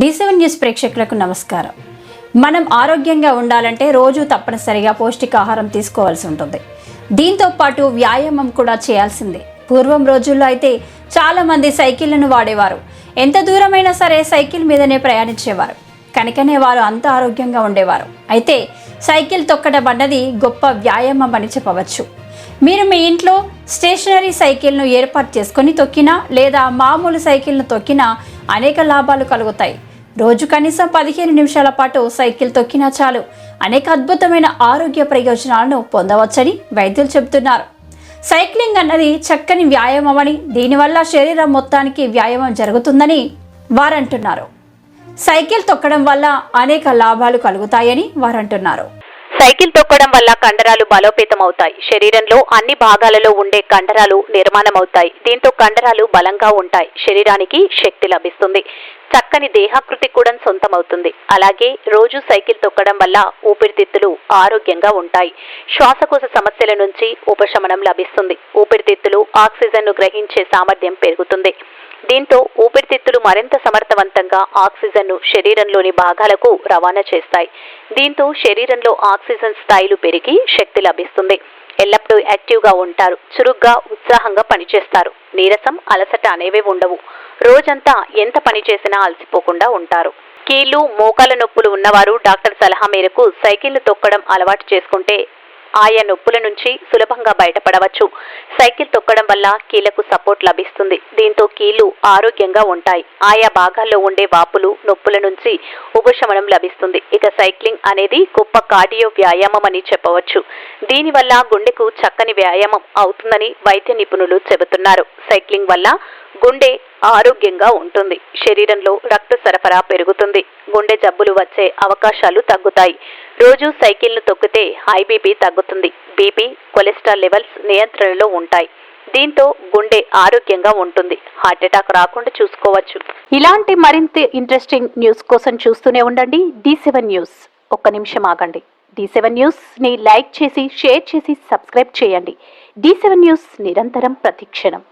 D seven news ప్రేక్షకులకు నమస్కారం. మనం ఆరోగ్యంగా ఉండాలంటే రోజు తప్పనిసరిగా పౌష్టికాహారం తీసుకోవాల్సి ఉంటుంది. దీంతో పాటు వ్యాయామం కూడా చేయాల్సిందే. పూర్వం రోజుల్లో అయితే చాలామంది సైకిళ్ళను వాడేవారు. ఎంత దూరమైనా సరే సైకిల్ మీదనే ప్రయాణించేవారు. కనుకనే వారు అంత ఆరోగ్యంగా ఉండేవారు. అయితే సైకిల్ తొక్కడం అన్నది గొప్ప వ్యాయామం అని చెప్పవచ్చు. మీరు మీ ఇంట్లో స్టేషనరీ సైకిల్ను ఏర్పాటు చేసుకొని తొక్కినా లేదా మామూలు సైకిల్ను తొక్కినా అనేక లాభాలు కలుగుతాయి. రోజు కనీసం పదిహేను నిమిషాల పాటు సైకిల్ తొక్కినా చాలు. అనేక అద్భుతమైన ఆరోగ్య ప్రయోజనాలను పొందవచ్చని వైద్యులు చెబుతున్నారు. సైక్లింగ్ అన్నది చక్కని వ్యాయామం అని దీనివల్ల శరీరం మొత్తానికి వ్యాయామం జరుగుతుందని వారంటున్నారు. సైకిల్ తొక్కడం వల్ల అనేక లాభాలు కలుగుతాయని వారంటున్నారు. సైకిల్ తొక్కడం వల్ల కండరాలు బలోపేతం అవుతాయి శరీరంలో అన్ని భాగాలలో ఉండే కండరాలు నిర్మాణమవుతాయి. దీంతో కండరాలు బలంగా ఉంటాయి. శరీరానికి శక్తి లభిస్తుంది. చక్కని దేహాకృతి కూడా సొంతమవుతుంది. అలాగే రోజు సైకిల్ తొక్కడం వల్ల ఊపిరితిత్తులు ఆరోగ్యంగా ఉంటాయి. శ్వాసకోశ సమస్యల నుంచి ఉపశమనం లభిస్తుంది. ఊపిరితిత్తులు ఆక్సిజన్ను గ్రహించే సామర్థ్యం పెరుగుతుంది. దీంతో ఊపిరితిత్తులు మరింత సమర్థవంతంగా ఆక్సిజన్ను శరీరంలోని భాగాలకు రవాణా చేస్తాయి. దీంతో శరీరంలో ఆక్సిజన్ స్థాయిలు పెరిగి శక్తి లభిస్తుంది. ఎల్లప్పుడూ యాక్టివ్గా ఉంటారు. చురుగ్గా ఉత్సాహంగా పనిచేస్తారు. నీరసం అలసట అనేవే ఉండవు. రోజంతా ఎంత పని చేసినా అలసిపోకుండా ఉంటారు. కీళ్ళు మోకాల నొప్పులు ఉన్నవారు డాక్టర్ సలహా మేరకు సైకిళ్ళు తొక్కడం అలవాటు చేసుకుంటే ఆయా నొప్పుల నుంచి సులభంగా బయటపడవచ్చు. సైకిల్ తొక్కడం వల్ల కీళ్ళకు సపోర్ట్ లభిస్తుంది. దీంతో కీళ్ళు ఆరోగ్యంగా ఉంటాయి. ఆయా భాగాల్లో ఉండే వాపులు నొప్పుల నుంచి ఉపశమనం లభిస్తుంది. ఇక సైక్లింగ్ అనేది గొప్ప కార్డియో వ్యాయామం అని చెప్పవచ్చు. దీనివల్ల గుండెకు చక్కని వ్యాయామం అవుతుందని వైద్య నిపుణులు చెబుతున్నారు. సైక్లింగ్ వల్ల గుండె ఆరోగ్యంగా ఉంటుంది. శరీరంలో రక్త సరఫరా పెరుగుతుంది. గుండె జబ్బులు వచ్చే అవకాశాలు తగ్గుతాయి. రోజు సైకిల్ను తొక్కితే హై బీపీ తగ్గుతుంది. బీపీ కొలెస్ట్రాల్ లెవెల్స్ నియంత్రణలో ఉంటాయి. దీంతో గుండె ఆరోగ్యంగా ఉంటుంది. హార్ట్ అటాక్ రాకుండా చూసుకోవచ్చు. ఇలాంటి మరింత ఇంట్రెస్టింగ్ న్యూస్ కోసం చూస్తూనే ఉండండి. D seven news. ఒక్క నిమిషం ఆగండి. డి సెవెన్ న్యూస్ని లైక్ చేసి షేర్ చేసి సబ్స్క్రైబ్ చేయండి. డి సెవెన్ న్యూస్ నిరంతరం ప్రతిక్షణం.